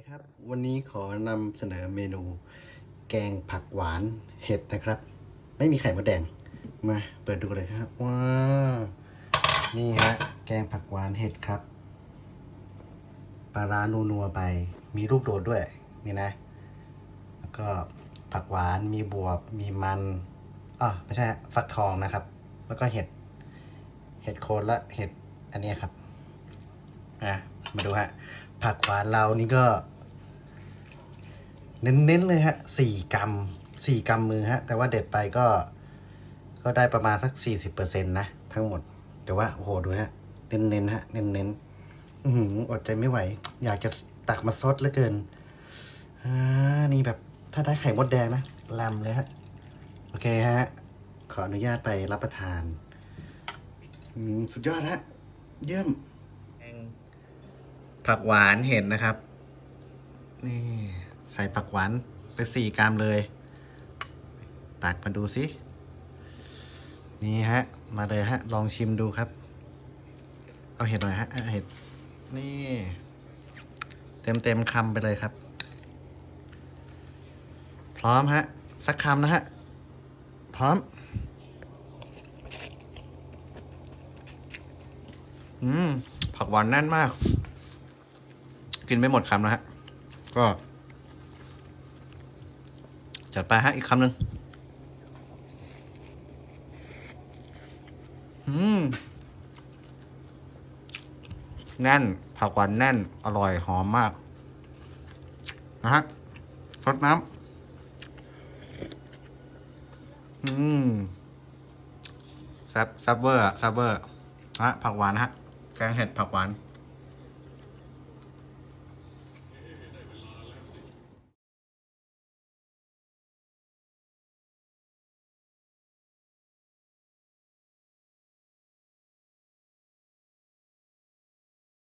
ดีครับ วันนี้ขอนำเสนอเมนู แกงผักหวานเห็ดนะครับ ไม่มีไข่มดแดง มา เปิดดูเลยครับ ว้า นี่ฮะ แกงผักหวานเห็ดครับ ปลาร้านัวๆไป มีลูกโดดด้วย นี่นะ แล้วก็ผักหวาน มีบวบ มีมันอ๋อไม่ใช่ ฟักทองนะครับ แล้วก็เห็ด เห็ดโคนและเห็ด อันนี้ครับ อะ มาดูฮะผักหวานเรานี่ก็ เน้นๆเลยฮะสี่กรัมสี่กรัมมือฮะ แต่ว่าเด็ดไปก็ ก็ได้ประมาณสักสี่สิบเปอร์เซ็นต์นะ ทั้งหมด แต่ว่าโอ้โหดูฮะ เน้นๆฮะ เน้นๆอือหืออดใจไม่ไหว อยากจะตักมาซดเหลือเกินอ่านี่แบบถ้าได้ไข่มดแดงนะลำเลยฮะ โอเคฮะ ขออนุญาตไปรับประทานอืมสุดยอดฮะ เยี่ยมผักหวานเห็นนะครับ นี่ ใส่ผักหวานไปสี่กรัมเลย ตักมาดูสินี่ฮะ มาเลยฮะ ลองชิมดูครับ เอาเห็ดหน่อยฮะเอาเห็ด นี่ เต็มเต็มคำไปเลยครับ พร้อมฮะ สักคำนะฮะ พร้อม อืม ผักหวานแน่นมาก กินไม่หมดคำนะฮะ ก็ จัดไปฮะ อีกคำหนึ่งอืมแน่น ผักหวานแน่น อร่อย หอมมาก นะฮะรดน้ำ อืมแซบแซบเวอร์อะแซบเวอร์ฮะผักหวานฮะ แกงเห็ดผักหวาน